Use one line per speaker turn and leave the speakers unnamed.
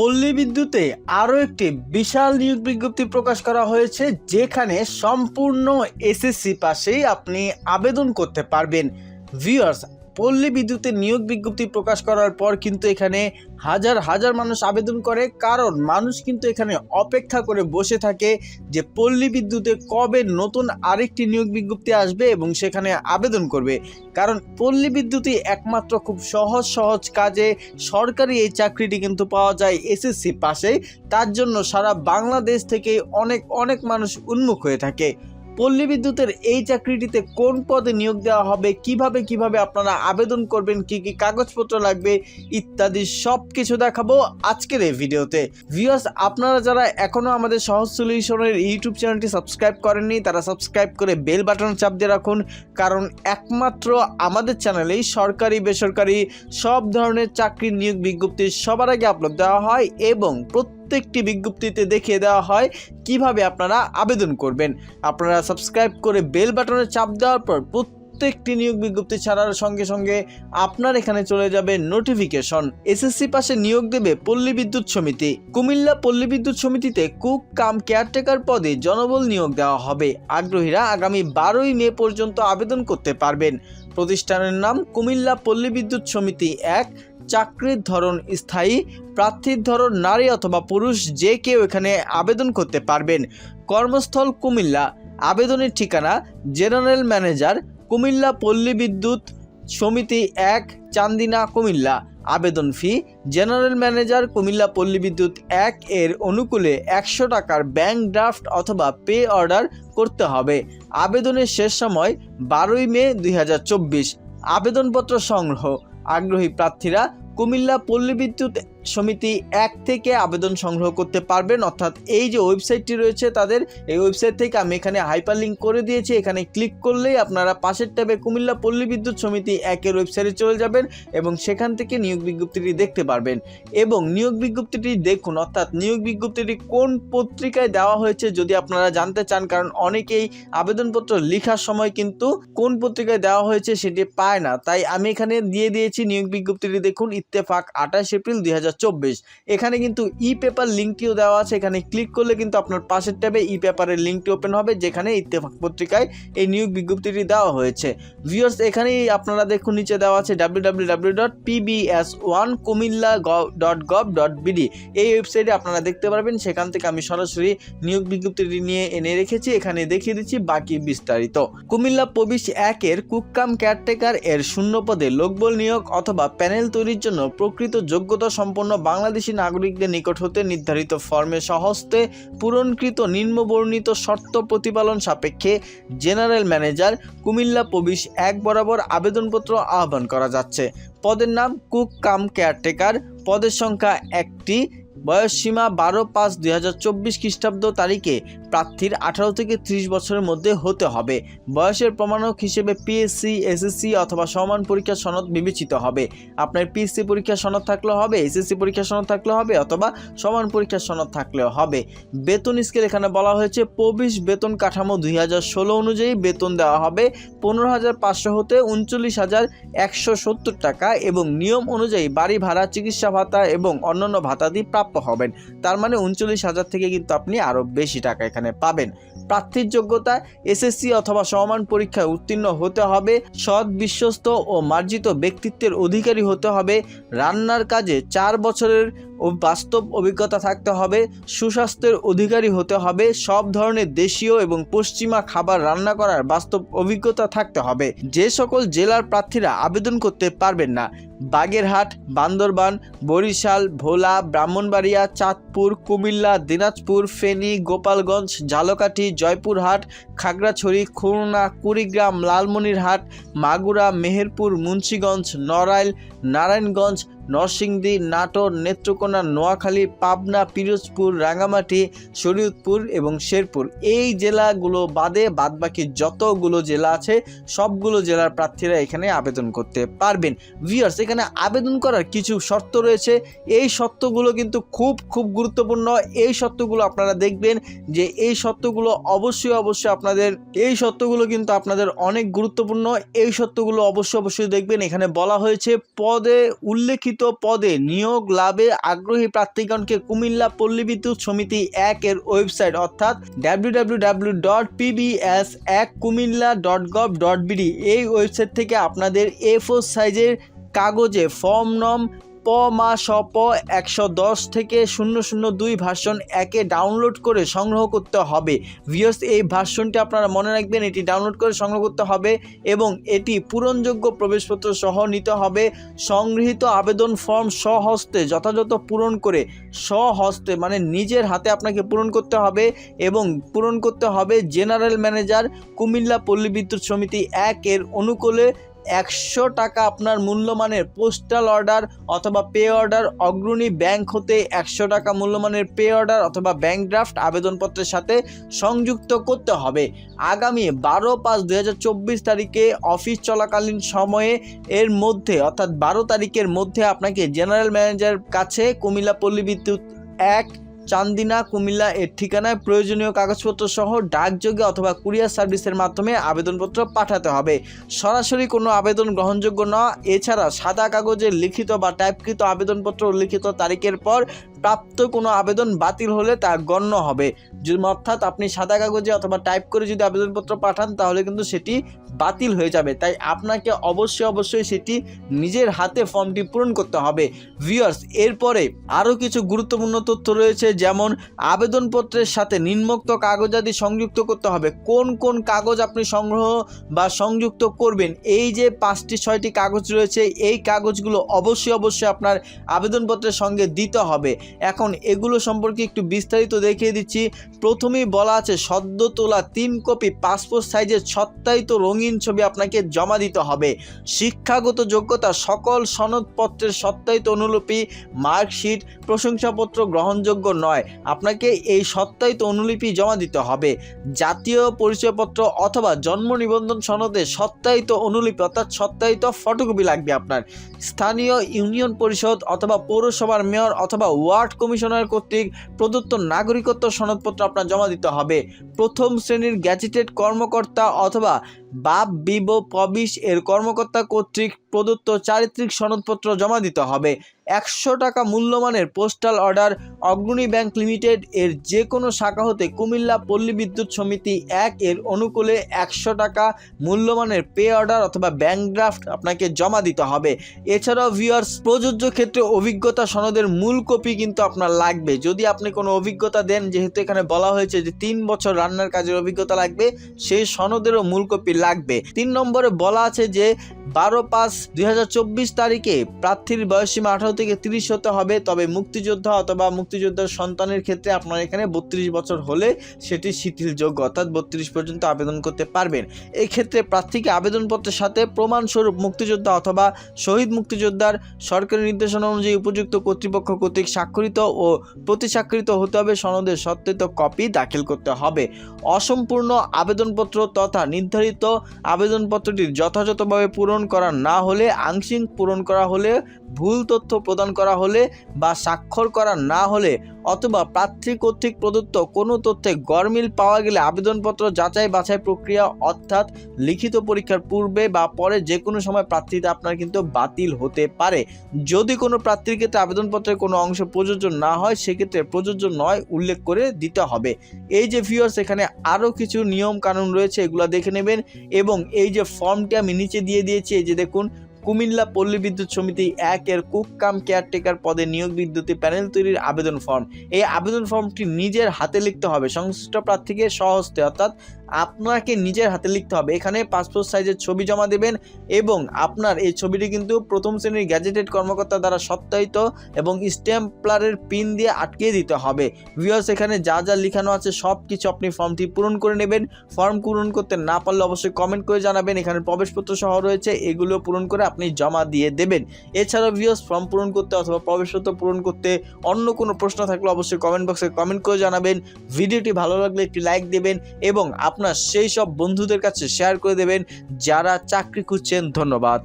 পল্লী বিদ্যুতে আরও একটি বিশাল নিয়োগ বিজ্ঞপ্তি প্রকাশ করা হয়েছে, যেখানে সম্পূর্ণ এসএসসি পাশেই আপনি আবেদন করতে পারবেন। ভিউয়ার্স পল্লী বিদ্যুতের নিয়োগ বিজ্ঞপ্তি প্রকাশ করার পর কিন্তু এখানে হাজার হাজার মানুষ আবেদন করে। কারণ মানুষ কিন্তু এখানে অপেক্ষা করে বসে থাকে যে পল্লী বিদ্যুতে কবে নতুন আরেকটি নিয়োগ বিজ্ঞপ্তি আসবে এবং সেখানে আবেদন করবে। কারণ পল্লী বিদ্যুতই একমাত্র খুব সহজ সহজ কাজে সরকারি এই চাকরিটি কিন্তু পাওয়া যায় এসএসসি পাশে। তার জন্য সারা বাংলাদেশ থেকে অনেক অনেক মানুষ উন্মুখ হয়ে থাকে। পল্লী বিদ্যুতের এই চাকরিটিতে কোন পদে নিয়োগ দেওয়া হবে, কীভাবে কীভাবে আপনারা আবেদন করবেন, কি কি কাগজপত্র লাগবে, ইত্যাদি সব কিছু দেখাবো আজকের এই ভিডিওতে। ভিউয়ার্স আপনারা যারা এখনও আমাদের সহজ সলিউশনের ইউটিউব চ্যানেলটি সাবস্ক্রাইব করেননি, তারা সাবস্ক্রাইব করে বেল বাটন চাপ দিয়ে রাখুন, কারণ একমাত্র আমাদের চ্যানেলেই সরকারি, বেসরকারি সব ধরনের চাকরির নিয়োগ বিজ্ঞপ্তি সবার আগে আপলোড দেওয়া হয় এবং প্রত্যেকটি বিজ্ঞপ্তিতে দেখিয়ে দেওয়া হয় কীভাবে আপনারা আবেদন করবেন। আপনারা সাবস্ক্রাইব করে বেল বাটনে চাপ দেওয়ার পর প্রত্যেকটি নিয়োগ বিজ্ঞপ্তি ছাড়ার সঙ্গে সঙ্গে আপনার এখানে চলে যাবে নোটিফিকেশন। এসএসসি পাশে নিয়োগ দেবে পল্লী বিদ্যুৎ সমিতি। কুমিল্লা পল্লী বিদ্যুৎ সমিতিতে কুক কাম কেয়ারটেকার পদে জনবল নিয়োগ দেওয়া হবে। আগ্রহীরা আগামী বারোই মে পর্যন্ত আবেদন করতে পারবেন। প্রতিষ্ঠানের নাম কুমিল্লা পল্লী বিদ্যুৎ সমিতি এক চাকরির ধরন স্থায়ী, প্রার্থীর ধরন নারী অথবা পুরুষ যে কেউ এখানে আবেদন করতে পারবেন। কর্মস্থল কুমিল্লা। আবেদনের ঠিকানা জেনারেল ম্যানেজার, কুমিল্লা পল্লী বিদ্যুৎ, সমিতি এক, চান্দিনা, কুমিল্লা। আবেদন ফি জেনারেল ম্যানেজার, কুমিল্লা পল্লী বিদ্যুৎ এক এর অনুকূলে একশো টাকার ব্যাংক ড্রাফট অথবা পে অর্ডার করতে হবে। আবেদনের শেষ সময় বারোই মে দুই হাজার চব্বিশ। আবেদনপত্র সংগ্রহ আগ্রহী প্রার্থীরা কুমিল্লা পল্লী বিদ্যুৎ সমিতি এক থেকে আবেদন সংগ্রহ করতে পারবেন। অর্থাৎ এই যে ওয়েবসাইটটি রয়েছে তাদের, এই ওয়েবসাইট থেকে আমি এখানে হাইপার লিঙ্ক করে দিয়েছি। এখানে ক্লিক করলেই আপনারা পাশের ট্যাবে কুমিল্লা পল্লী বিদ্যুৎ সমিতি একের ওয়েবসাইটে চলে যাবেন এবং সেখান থেকে নিয়োগ বিজ্ঞপ্তিটি দেখতে পারবেন। এবং নিয়োগ বিজ্ঞপ্তিটি দেখুন, অর্থাৎ নিয়োগ বিজ্ঞপ্তিটি কোন পত্রিকায় দেওয়া হয়েছে যদি আপনারা জানতে চান, কারণ অনেকেই আবেদনপত্র লেখার সময় কিন্তু কোন পত্রিকায় দেওয়া হয়েছে সেটি পায় না। তাই আমি এখানে দিয়ে দিয়েছি নিয়োগ বিজ্ঞপ্তিটি। দেখুন, ইত্তেফাক আঠাশ এপ্রিল দুই হাজার এখানে কিন্তু ই পেপার লিঙ্কটিও দেওয়া আছে, এখানে ক্লিক করলে কিন্তু আপনার পাশের ট্যাবে ই পেপারের লিঙ্কটি ওপেন হবে, যেখানে ইত্তেফাক পত্রিকায় এই নিয়োগ বিজ্ঞপ্তিটি দেওয়া হয়েছে। ভিউয়ার্স এখানেই আপনারা দেখুন, নিচে দেওয়া আছে W dot one Comilla dot gov dot BD এই ওয়েবসাইটে আপনারা দেখতে পারবেন, সেখান থেকে আমি সরাসরি নিয়োগ বিজ্ঞপ্তিটি নিয়ে এনে রেখেছি, এখানে দেখিয়ে দিচ্ছি বাকি বিস্তারিত। কুমিল্লা প্রবিশ একের কুককাম কেয়ারটেকার এর শূন্য পদে লোকবল নিয়োগ অথবা প্যানেল তৈরির জন্য প্রকৃত যোগ্যতা সম্পন্ন বাংলাদেশি নাগরিকদের নিকট হতে নির্ধারিত ফর্মে সহস্তে পূরণকৃত নিম্নবর্ণিত শর্ত প্রতিপালন সাপেক্ষে জেনারেল ম্যানেজার কুমিল্লা প্রবিশ এক বরাবর আবেদনপত্র আহ্বান করা যাচ্ছে। পদের নাম কুক কাম কেয়ারটেকার। পদের সংখ্যা একটি। বয়সসীমা বারো পাঁচ দুই হাজার চব্বিশ খ্রিস্টাব্দ তারিখে প্রার্থীর আঠারো থেকে ত্রিশ বছরের মধ্যে হতে হবে। বয়সের প্রমাণক হিসেবে পিএসসি এসএসসি অথবা সমান পরীক্ষা সনদ বিবেচিত হবে। আপনার পিএসসি পরীক্ষা সনদ থাকলেও হবে এসএসসি পরীক্ষা সনদ থাকলেও হবে অথবা সমান পরীক্ষার সনদ থাকলেও হবে। বেতন স্কেল এখানে বলা হয়েছে প্রবিশ বেতন কাঠামো দুই হাজার ষোলো অনুযায়ী বেতন দেওয়া হবে, পনেরো হাজার পাঁচশো হতে উনচল্লিশ হাজার একশো সত্তর টাকা এবং নিয়ম অনুযায়ী বাড়ি ভাড়া, চিকিৎসা ভাতা এবং অন্যান্য ভাতাদি প্রাপ্য হবেন। তার মানে উনচল্লিশ হাজার থেকে কিন্তু আপনি আরও বেশি টাকা এখানে পাবেন। প্রার্থীর যোগ্যতা এসএসসি অথবা সমান পরীক্ষায় উত্তীর্ণ হতে হবে। সৎ, বিশ্বস্ত ও মার্জিত ব্যক্তিত্বের অধিকারী হতে হবে। রান্নার কাজে চার বছরের ও বাস্তব অভিজ্ঞতা থাকতে হবে, সুস্বাস্থ্যের অধিকারী হতে হবে, সব ধরনের দেশীয় এবং পশ্চিমা খাবার রান্না করার বাস্তব অভিজ্ঞতা থাকতে হবে। যে সকল জেলার প্রার্থীরা আবেদন করতে পারবেন না, বাগেরহাট, বান্দরবান, বরিশাল, ভোলা, ব্রাহ্মণবাড়িয়া, চাঁদপুর, কুমিল্লা, দিনাজপুর, ফেনী, গোপালগঞ্জ, ঝালকাঠি, জয়পুরহাট, খাগড়াছড়ি, খুলনা, কুড়িগ্রাম, লালমনিরহাট, মাগুরা, মেহেরপুর, মুন্সীগঞ্জ, নড়াইল, নারায়ণগঞ্জ নরসিংদী, নাটোর, নেত্রকোনা, নোয়াখালী, পাবনা, পিরোজপুর, রাঙ্গামাটি, শরীয়তপুর এবং শেরপুর। এই জেলাগুলো বাদে বাদবাকি যতগুলো জেলা আছে, সবগুলো জেলার প্রার্থীরা এখানে আবেদন করতে পারবেন। ভিউয়ার্স এখানে আবেদন করার কিছু শর্ত রয়েছে। এই শর্তগুলো কিন্তু খুব খুব গুরুত্বপূর্ণ। এই শর্তগুলো আপনারা দেখবেন যে এই শর্তগুলো অবশ্যই অবশ্যই আপনাদের, এই শর্তগুলো কিন্তু আপনাদের অনেক গুরুত্বপূর্ণ। এই শর্তগুলো অবশ্যই অবশ্যই দেখবেন। এখানে বলা হয়েছে, পদে উল্লেখিত লিখিত পদে নিয়োগ লাভে আগ্রহী প্রার্থীগণকে কুমিল্লা পল্লী বিদ্যুৎ সমিতি এক এর ওয়েবসাইট অর্থাৎ ডাব্লিউ ডাব্লিউ ডাব্লিউ ডট এক কুমিল্লা ডট ডট এই ওয়েবসাইট থেকে আপনাদের এ ফোর সাইজের কাগজে ফর্ম নম প, মা, স, প একশো দশ থেকে শূন্য শূন্য দুই ভার্সন একে ডাউনলোড করে সংগ্রহ করতে হবে। ভিওস এই ভার্সনটি আপনারা মনে রাখবেন, এটি ডাউনলোড করে সংগ্রহ করতে হবে এবং এটি পূরণযোগ্য প্রবেশপত্র সহ নিতে হবে। সংগৃহীত আবেদন ফর্ম স্বহস্তে, যথাযথ পূরণ করে স্বহস্তে মানে নিজের হাতে আপনাকে পূরণ করতে হবে এবং পূরণ করতে হবে জেনারেল ম্যানেজার কুমিল্লা পল্লী বিদ্যুৎ সমিতি এক এর অনুকূলে একশো টাকা আপনার মূল্যমানের পোস্টাল অর্ডার অথবা পে অর্ডার অগ্রণী ব্যাংক হতে একশো টাকা মূল্যমানের পে অর্ডার অথবা ব্যাংক ড্রাফট আবেদনপত্রের সাথে সংযুক্ত করতে হবে। আগামী বারো পাঁচ দু তারিখে অফিস চলাকালীন সময়ে এর মধ্যে অর্থাৎ বারো তারিখের মধ্যে আপনাকে জেনারেল ম্যানেজার কাছে কুমিল্লা পল্লী বিদ্যুৎ এক চান্দিনা, কুমিল্লা এর ঠিকানায় প্রয়োজনীয় কাগজপত্র সহ ডাকযোগে অথবা কুরিয়ার সার্ভিসের মাধ্যমে আবেদনপত্র পাঠাতে হবে। সরাসরি কোনো আবেদন গ্রহণযোগ্য না এছাড়া সাদা কাগজে লিখিত বা টাইপকৃত আবেদনপত্র উল্লিখিত তারিখের পর প্রাপ্ত কোনো আবেদন বাতিল হলে তা গণ্য হবে। অর্থাৎ আপনি সাদা কাগজে অথবা টাইপ করে যদি আবেদনপত্র পাঠান, তাহলে কিন্তু সেটি বাতিল হয়ে যাবে। তাই আপনাকে অবশ্যই অবশ্যই সেটি নিজের হাতে ফর্মটি পূরণ করতে হবে। ভিউয়ার্স, এরপরে আরও কিছু গুরুত্বপূর্ণ তথ্য রয়েছে, যেমন আবেদনপত্রের সাথে নিম্নোক্ত কাগজাদি সংযুক্ত করতে হবে। কোন কোন কাগজ আপনি সংগ্রহ বা সংযুক্ত করবেন? এই যে পাঁচটি, ছয়টি কাগজ রয়েছে, এই কাগজগুলো অবশ্যই অবশ্যই আপনার আবেদনপত্রের সঙ্গে দিতে হবে। এখন এগুলো সম্পর্কে একটু বিস্তারিত দেখিয়ে দিচ্ছি। প্রথমেই বলা আছে, সদ্য তোলা তিন কপি পাসপোর্ট সাইজের সত্যায়িত রঙিন ছবি আপনাকে জমা দিতে হবে। শিক্ষাগত যোগ্যতা সকল সনদপত্রের সত্যায়িত অনুলিপি, মার্কশিট, প্রশংসাপত্র গ্রহণযোগ্য নয়। আপনাকে এই সত্যায়িত অনুলিপি জমা দিতে হবে। জাতীয় পরিচয়পত্র অথবা জন্ম নিবন্ধন সনদে সত্যায়িত অনুলিপি অর্থাৎ সত্যায়িত ফটোকপি লাগবে আপনার। স্থানীয় ইউনিয়ন পরিষদ অথবা পৌরসভার মেয়র অথবা ওয়ার্ড কমিশনার কর্তৃক প্রদত্ত নাগরিকত্ব সনদপত্র আপনার জমা দিতে হবে। প্রথম শ্রেণির গ্যাজেটেড কর্মকর্তা অথবা বাপ, বিব পবিশ এর কর্মকর্তা কর্তৃক প্রদত্ত চারিত্রিক সনদপত্র জমা দিতে হবে। একশো টাকা মূল্যমানের postal order Agrani bank limited এর যে কোনো শাখা হতে কুমিল্লা পল্লী বিদ্যুৎ সমিতি এক এর অনুকূলে একশো টাকা মূল্যমানের পে অর্ডার অথবা ব্যাংক ড্রাফট আপনাকে জমা দিতে হবে। এছাড়াও ভিউয়ার্স, প্রযোজ্য ক্ষেত্রে অভিজ্ঞতা সনদের মূল কপি কিন্তু আপনার লাগবে। যদি আপনি কোনো অভিজ্ঞতা দেন, যেহেতু এখানে বলা হয়েছে যে তিন বছর রান্নার কাজের অভিজ্ঞতা লাগবে, সেই সনদেরও মূল কপি লাগবে। তিন নম্বরে বলা আছে যে, বারো পাঁচ দুই তারিখে প্রার্থীর বয়সীমা আঠারো থেকে তিরিশ হতে হবে। তবে মুক্তিযোদ্ধা অথবা মুক্তিযোদ্ধার সন্তানের ক্ষেত্রে আপনার এখানে বত্রিশ বছর হলে সেটি শিথিলযোগ্য, অর্থাৎ বত্রিশ পর্যন্ত আবেদন করতে পারবেন। এই ক্ষেত্রে প্রার্থীকে আবেদনপত্রের সাথে প্রমাণস্বরূপ মুক্তিযোদ্ধা অথবা শহীদ মুক্তিযোদ্ধার সরকারি নির্দেশনা অনুযায়ী উপযুক্ত কর্তৃপক্ষ কর্তৃক স্বাক্ষরিত ও প্রতিস্বাক্ষরিত হতে হবে সনদের সত্যায়িত কপি দাখিল করতে হবে। অসম্পূর্ণ আবেদনপত্র তথা নির্ধারিত আবেদনপত্রটি যথাযথভাবে পূরণ করা না হলে, আংশিক পূরণ করা হলে, ভুল তথ্য প্রদান করা হলে বা স্বাক্ষর করা না হলে অথবা প্রার্থী কর্তৃক প্রদত্ত কোনো তথ্যে গরমিল পাওয়া গেলে আবেদনপত্র যাচাই বাছাই প্রক্রিয়া অর্থাৎ লিখিত পরীক্ষার পূর্বে বা পরে যে কোনো সময় প্রার্থীতে আপনার কিন্তু বাতিল হতে পারে। যদি কোনো প্রার্থীর ক্ষেত্রে আবেদনপত্রের কোনো অংশ প্রযোজ্য না হয়, সেক্ষেত্রে প্রযোজ্য নয় উল্লেখ করে দিতে হবে। এই যে ভিউয়ার্স এখানে আরও কিছু নিয়ম কানুন রয়েছে, এগুলো দেখে নেবেন। এবং এই যে ফর্মটি আমি নিচে দিয়ে দিয়েছি, এই যে দেখুন কুমিল্লা পল্লী বিদ্যুৎ সমিতি এক এর কুক কাম কেয়ারটেকার পদে নিয়োগ বিদ্যুতি প্যানেল তৈরির আবেদন ফর্ম। এই আবেদন ফর্মটি নিজের হাতে লিখতে হবে। সংশ্লিষ্ট প্রার্থীকে স্বহস্তে অর্থাৎ আপনাকে নিজের হাতে লিখতে হবে। এখানে পাসপোর্ট সাইজের ছবি জমা দেবেন এবং আপনার এই ছবিটি কিন্তু প্রথম শ্রেণির গ্যাজেটেড কর্মকর্তা দ্বারা সত্যায়িত এবং স্ট্যাম্পলারের পিন দিয়ে আটকিয়ে দিতে হবে। ভিউয়ার্স এখানে যা যা লেখানো আছে সব কিছু আপনি ফর্মটি পূরণ করে নেবেন। ফর্ম পূরণ করতে না পারলে অবশ্যই কমেন্ট করে জানাবেন। এখানে প্রবেশপত্র সহ রয়েছে, এগুলো পূরণ করে আপনি জমা দিয়ে দেবেন। এছাড়াও ভিউয়ার্স ফর্ম পূরণ করতে অথবা প্রবেশপত্র পূরণ করতে অন্য কোনো প্রশ্ন থাকলে অবশ্যই কমেন্ট বক্সে কমেন্ট করে জানাবেন। ভিডিওটি ভালো লাগলে একটি লাইক দেবেন এবং আপনার সেই সব বন্ধুদের কাছে শেয়ার করে দেবেন যারা চাকরি খুঁজছেন ধন্যবাদ।